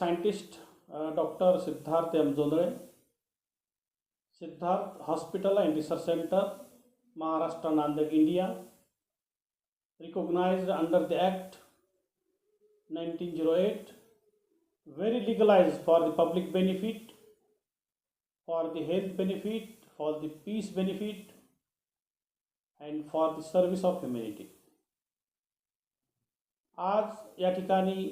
Scientist doctor Siddharth एमजोंदे Siddharth hospital and research centre, Maharashtra, Nanded, India recognised under the act 1908 very legalised for the public benefit for the health benefit for the peace benefit and for the service of humanity आज या ठिकाणी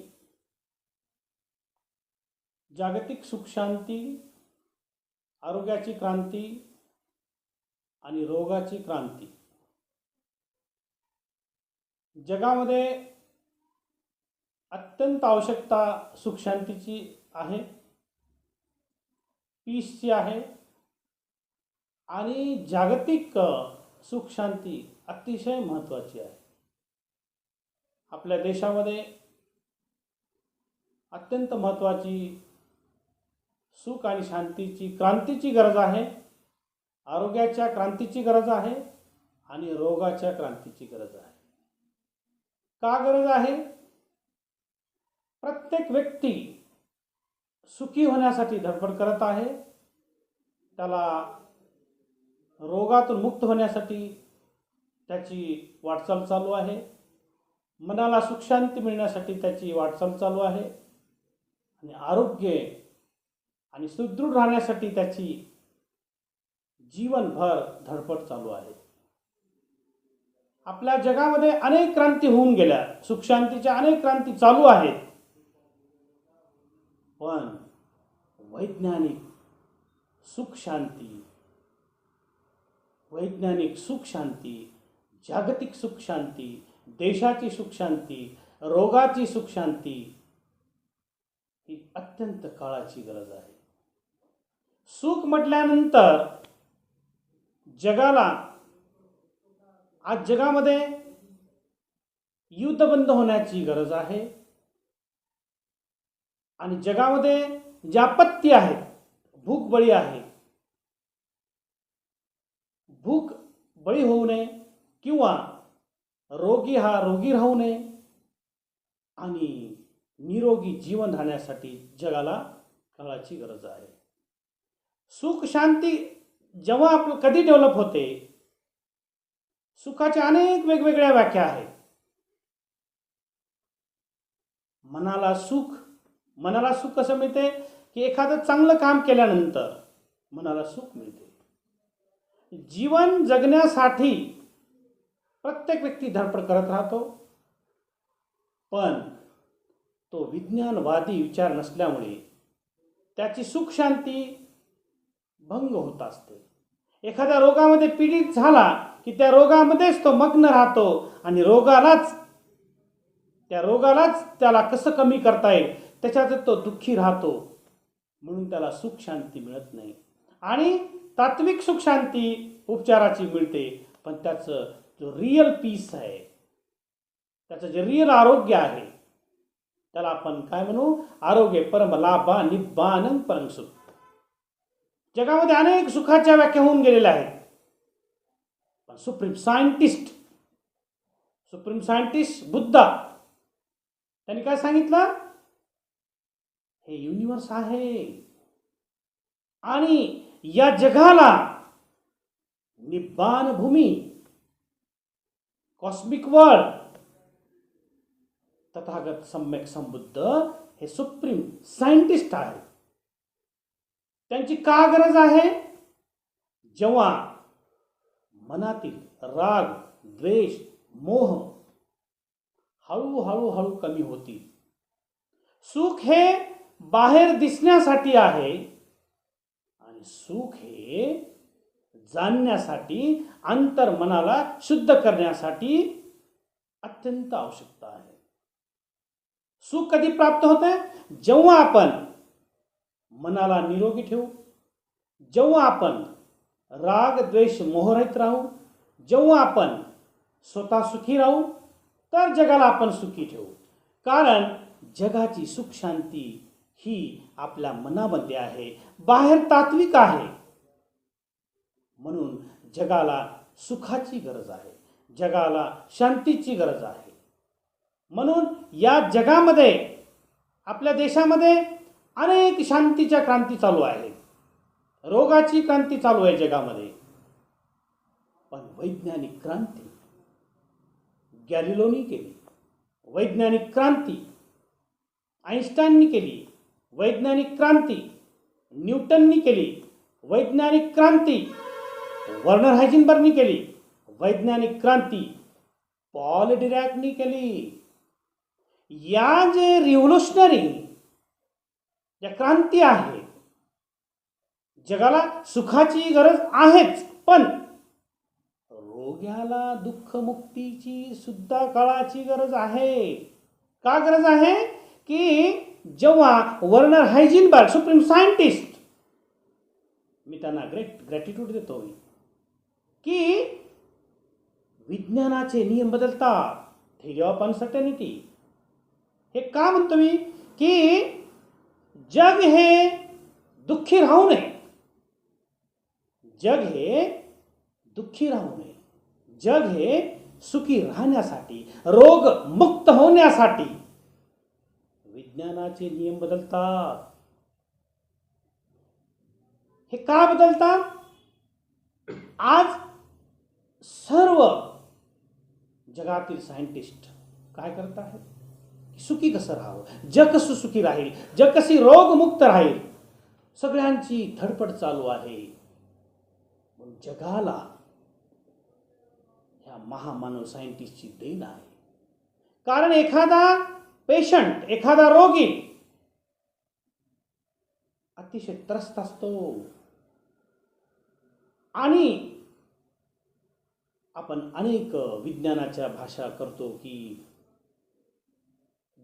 जागतिक सुखशांती आरोग्याची क्रांती आणि रोगाची क्रांती. जगामध्ये अत्यंत आवश्यकता सुखशांतीची आहे. पीसची आहे. आणि जागतिक सुखशांती अतिशय महत्त्वाची आहे. आपल्या देशामध्ये अत्यंत महत्त्वाची सुख आणि शांतीची क्रांतीची गरज आहे आरोग्याच्या क्रांतीची गरज आहे आणि रोगाच्या क्रांतीची गरज आहे. का गरज आहे? प्रत्येक व्यक्ती सुखी होण्यासाठी धडपड करत आहे. त्याला रोगातून मुक्त होण्यासाठी त्याची वाटचाल चालू आहे. मनाला सुखशांती मिळण्यासाठी त्याची वाटचाल चालू आहे. आणि आरोग्य आणि सुदृढ राहण्यासाठी त्याची जीवनभर धडपड चालू आहे. आपल्या जगामध्ये अनेक क्रांती होऊन गेल्या. सुखशांतीच्या अनेक क्रांती चालू आहेत. पण वैज्ञानिक सुखशांती वैज्ञानिक सुखशांती जागतिक सुखशांती देशाची सुखशांती रोगाची सुखशांती ही अत्यंत काळाची गरज आहे. सुख म्हटल्यानंतर जगाला आज जगामध्ये युद्ध बंद होण्याची गरज आहे. आणि जगामध्ये ज्या आपत्ती आहेत भूक बळी आहे भूक बळी होऊ नये किंवा रोगी हा रोगी राहू नये आणि निरोगी जीवन राहण्यासाठी जगाला काळाची गरज आहे. सुख शांती जेव्हा आपलं कधी डेव्हलप होते सुखाच्या अनेक वेगवेगळ्या व्याख्या आहेत. मनाला सुख मनाला सुख कसं मिळते? की एखादं चांगलं काम केल्यानंतर मनाला सुख मिळते. जीवन जगण्यासाठी प्रत्येक व्यक्ती धडपड करत राहतो. पण तो विज्ञानवादी विचार नसल्यामुळे त्याची सुख शांती भंग होत असते. एखाद्या रोगामध्ये पीडित झाला की त्या रोगामध्येच तो मग्न राहतो आणि रोगालाच त्या रोगालाच त्याला कसं कमी करता येईल त्याच्यात तो दुःखी राहतो. म्हणून त्याला सुख शांती मिळत नाही. आणि तात्विक सुख शांती उपचाराची मिळते पण त्याचं जो रिअल पीस आहे त्याचं जे रिअल आरोग्य आहे त्याला आपण काय म्हणू? आरोग्य परम लाभा निब्बानंद परम सुख. जगामध्ये अनेक सुखाच्या व्याख्या होऊन गेलेल्या आहेत. पण supreme scientist supreme scientist Buddha त्यांनी काय सांगितलं? हे युनिवर्स आहे. आणि या जगाला निब्बान भूमी कॉस्मिक वर्ल्ड तथागत सम्यक संबुद्ध हे सुप्रीम सायंटिस्ट आहे त्यांची का गरज आहे? जेव्हा मनातील राग द्वेष मोह हळूहळू हळू कमी होतील. सुख हे बाहेर दिसण्यासाठी आहे आणि सुख हे जाणण्यासाठी अंतर मनाला शुद्ध करण्यासाठी अत्यंत आवश्यकता आहे. सुख कधी प्राप्त होते जेव्हा आपण मनाला निरोगी ठेवू. जेव्हा आपण राग द्वेष मोहरहित राहू जेव्हा आपण स्वतः सुखी राहू तर जगाला आपण सुखी ठेवू. कारण जगाची सुख शांती ही आपल्या मनामध्ये आहे. बाहेर तात्विक आहे. म्हणून जगाला सुखाची गरज आहे. जगाला शांतीची गरज आहे. म्हणून या जगामध्ये आपल्या देशामध्ये अनेक शांतीच्या क्रांती चालू आहेत. रोगाची क्रांती चालू आहे जगामध्ये. पण वैज्ञानिक क्रांती गॅलिलोनी केली. वैज्ञानिक क्रांती आईन्स्टाईननी केली. वैज्ञानिक क्रांती न्यूटननी केली. वैज्ञानिक क्रांती वर्नर हायझिनबर्गनी केली. वैज्ञानिक क्रांती पॉल डिरॅकनी केली. या जे रिव्होल्युशनरी या क्रांती आहेत जगाला सुखाची गरज आहेच पण रोग्याला दुःखमुक्तीची सुद्धा काळाची गरज आहे. का गरज आहे? की जेव्हा वर्नर हायजिनबर्ग सुप्रीम सायंटिस्ट मी त्यांना ग्रेट ग्रॅटिट्यूड देतो. की विज्ञानाचे नियम बदलतात थिअरी ऑफ अनसर्टनिटी हे का म्हणतो मी? की जग हे दुखी राहू नये जग हे दुःखी राहू नये जग हे सुखी राहण्यासाठी, रोग मुक्त होण्यासाठी। विज्ञानाचे नियम बदलतात। हे का बदलतात? आज सर्व जगातील सायंटिस्ट काय करत आहेत सुखी कसं राहावं? जग कसं सुखी राहील जग कशी रोगमुक्त राहील. सगळ्यांची धडपड चालू आहे. पण जगाला ह्या महामानव सायंटिस्टची देण आहे. कारण एखादा पेशंट एखादा रोगी अतिशय त्रस्त असतो. आणि आपण अनेक विज्ञानाच्या भाषा करतो की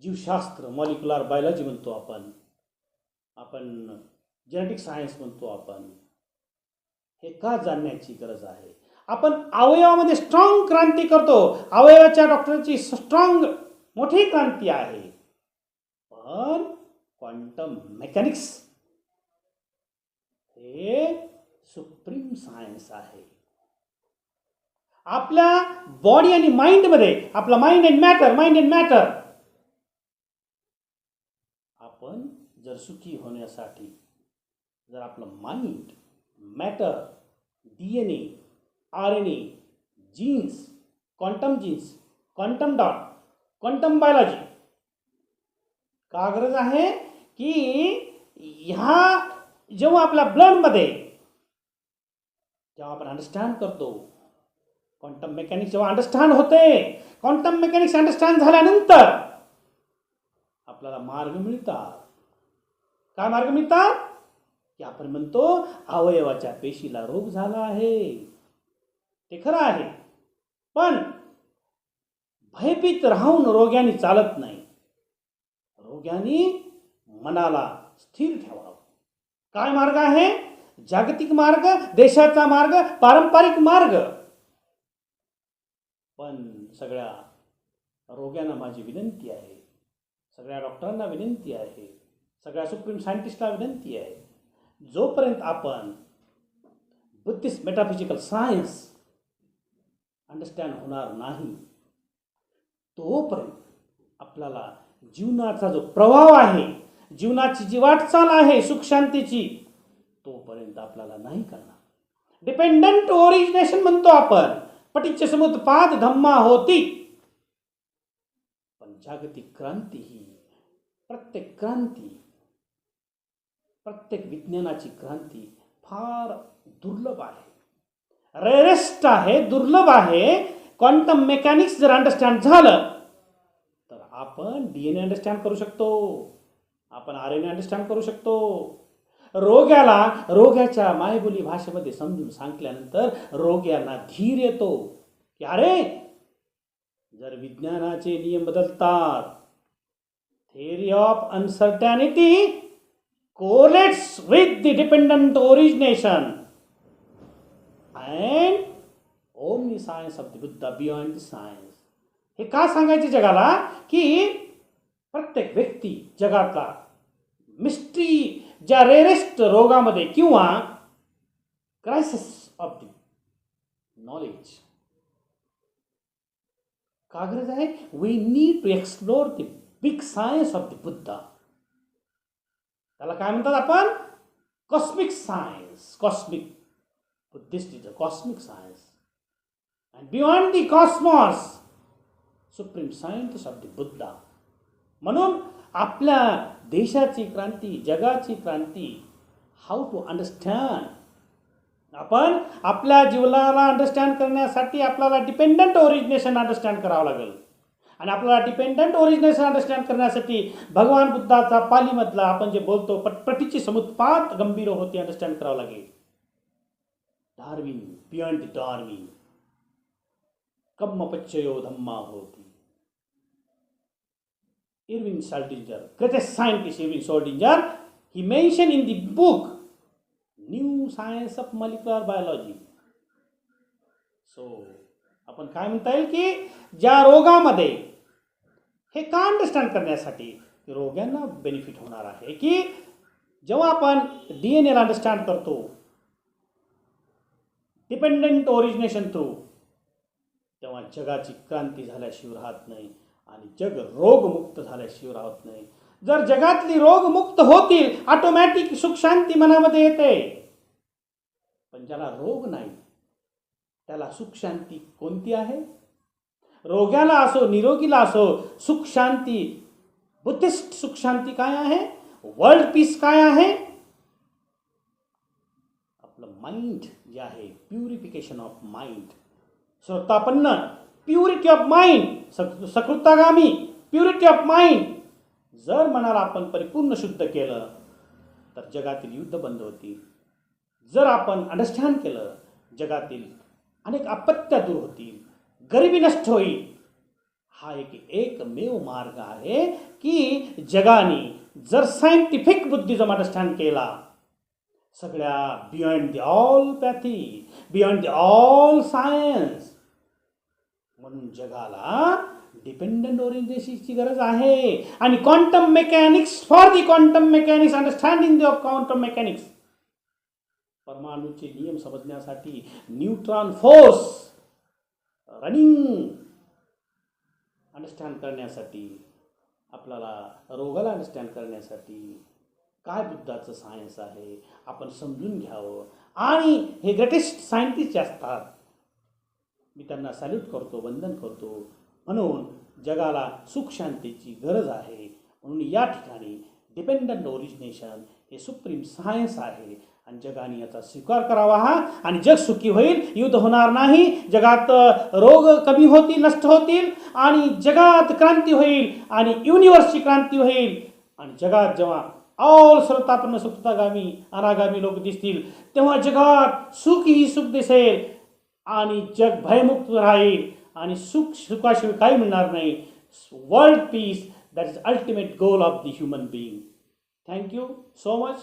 जीवशास्त्र मॉलिक्युलर बायोलॉजी म्हणतो आपण. आपण जेनेटिक सायन्स म्हणतो आपण. हे का जाणण्याची गरज आहे? आपण अवयवामध्ये स्ट्रॉंग क्रांती करतो. अवयवाच्या डॉक्टरची स्ट्रॉंग मोठी क्रांती आहे. पण क्वांटम मेकॅनिक्स हे सुप्रीम सायन्स आहे. आपल्या बॉडी आणि माइंडमध्ये आपला mind and matter mind and matter आपण जर सुखी होण्यासाठी जर आपलं mind matter D N A R N A genes quantum genes quantum dot quantum biology का गरज आहे? की ह्या जेव्हा आपल्या ब्लडमध्ये जेव्हा आपण अंडरस्टँड करतो क्वांटम मेकॅनिक्स जेव्हा अंडरस्टँड होते क्वांटम मेकॅनिक्स अंडरस्टँड झाल्यानंतर आपल्याला मार्ग मिळतात. काय मार्ग मिळतात? की आपण म्हणतो अवयवाच्या पेशीला रोग झाला आहे. ते खरं आहे. पण भयभीत राहून रोग्याने चालत नाही. रोग्याने मनाला स्थिर ठेवावं. काय मार्ग आहे? जागतिक मार्ग देशाचा मार्ग पारंपरिक मार्ग. पण सगळ्या रोग्यांना माझी विनंती आहे सगळ्या डॉक्टरांना विनंती आहे सगळ्या सुप्रीम सायंटिस्टला विनंती आहे जोपर्यंत आपण बुद्धिस्ट मेटाफिजिकल सायन्स अंडरस्टँड होणार नाही तोपर्यंत आपल्याला जीवनाचा जो प्रभाव आहे जीवनाची जी वाटचाल आहे सुखशांतीची तोपर्यंत आपल्याला नाही करणार. डिपेंडंट ओरिजिनेशन म्हणतो आपण. पटीचे समुत्पाद धम्मा होती. जागतिक क्रांती ही. प्रत्येक क्रांती प्रत्येक विज्ञानाची क्रांती फार दुर्लभ आहे. रेरेस्ट आहे दुर्लभ आहे. क्वांटम मेकॅनिक्स जर अंडरस्टँड झालं तर आपण डी एन ए अंडरस्टँड करू शकतो. आपण आर एन ए अंडरस्टँड करू शकतो. रोग्याला रोग्याच्या मायबोली भाषेमध्ये समजून सांगितल्यानंतर रोग्यांना धीर येतो की अरे जर विज्ञानाचे नियम बदलतात theory of uncertainty correlates with the dependent origination and omniscience of the Buddha beyond the science. हे का सांगायचे जगाला की प्रत्येक व्यक्ती जगातला मिस्ट्री ज्या रेरेस्ट रोगामध्ये किंवा क्रायसिस ऑफ द नॉलेज का गरज आहे we need to explore the big science of the Buddha त्याला काय म्हणतात आपण cosmic science cosmic Buddhist is a cosmic science and beyond the cosmos supreme scientist of the Buddha म्हणून आपल्या देशाची क्रांती जगाची क्रांती हाऊ टू अंडरस्टँड आपण आपल्या जीवनाला अंडरस्टँड करण्यासाठी आपल्याला डिपेंडंट ओरिजिनेशन अंडरस्टँड करावं लागेल. आणि आपल्याला डिपेंडंट ओरिजिनेशन अंडरस्टँड करण्यासाठी भगवान बुद्धाचा पालीमधला आपण जे बोलतो पटपटीची समुत्पात गंभीर होती अंडरस्टँड करावं लागेल. Darwin beyond Darwin. कम्म पच्चयो धम्मा होती Irving Schrödinger, greatest scientist Irving Schrödinger, he mentioned in the book New Science of Molecular so आपण काय म्हणता येईल की ज्या रोगामध्ये हे का अंडरस्टँड करण्यासाठी रोग्यांना बेनिफिट होणार आहे की जेव्हा आपण डी एन एला अंडरस्टँड करतो डिपेंडंट ओरिजिनेशन थ्रू तेव्हा जगाची क्रांती झाल्याशिवाय राहत नाही आणि जग रोगमुक्त झाल्याशिवाय राहत नाही. जर जगातली रोगमुक्त होतील ऑटोमॅटिक सुख शांती मनामध्ये येते. ज्याला रोग नाही त्याला सुखशांती कोणती आहे? रोग्याला असो निरोगीला असो सुखशांती बुद्धिस्ट सुखशांती काय आहे? वर्ल्ड पीस काय आहे? आपलं माइंड जे आहे प्युरिफिकेशन ऑफ माइंड स्वतापन्न प्युरिटी ऑफ माइंड सकृतागामी प्युरिटी ऑफ माइंड जर मनाला आपण परिपूर्ण शुद्ध केलं तर जगातील युद्ध बंद होतील. जर आपण अंडरस्टँड केलं जगातील अनेक आपत्त्या दूर होतील गरिबी नष्ट होईल. हा एक एकमेव मार्ग आहे की जगाने जर सायंटिफिक बुद्धिजम अंडरस्टँड केला सगळ्या beyond the all pathy beyond the all science म्हणून जगाला डिपेंडंट ओरिएंटेशनची गरज आहे. आणि quantum mechanics for the quantum mechanics understanding the of quantum mechanics परमाणूचे नियम समजण्यासाठी न्यूट्रॉन फोर्स रनिंग अंडरस्टँड करण्यासाठी आपल्याला रोगाला अंडरस्टँड करण्यासाठी काय बुद्धाचं सायन्स आहे आपण समजून घ्यावं. आणि हे ग्रेटेस्ट सायंटिस्ट जे असतात मी त्यांना सॅल्यूट करतो वंदन करतो. म्हणून जगाला सुखशांतीची गरज आहे. म्हणून या ठिकाणी डिपेंडंट ओरिजिनेशन हे सुप्रीम सायन्स आहे. आणि जगाने याचा स्वीकार करावा हा. आणि जग सुखी होईल युद्ध होणार नाही. जगात रोग कमी होतील नष्ट होतील. आणि जगात क्रांती होईल आणि युनिवर्सची क्रांती होईल. आणि जगात जेव्हा ऑल सर्वतापन्न सुप्तागामी अनागामी लोक दिसतील तेव्हा जगात सुख ही सुख दिसेल. आणि जग भयमुक्त राहील. आणि सुख सुखाशिवाय काही मिळणार नाही. World peace that is ultimate goal of the human being thank you so much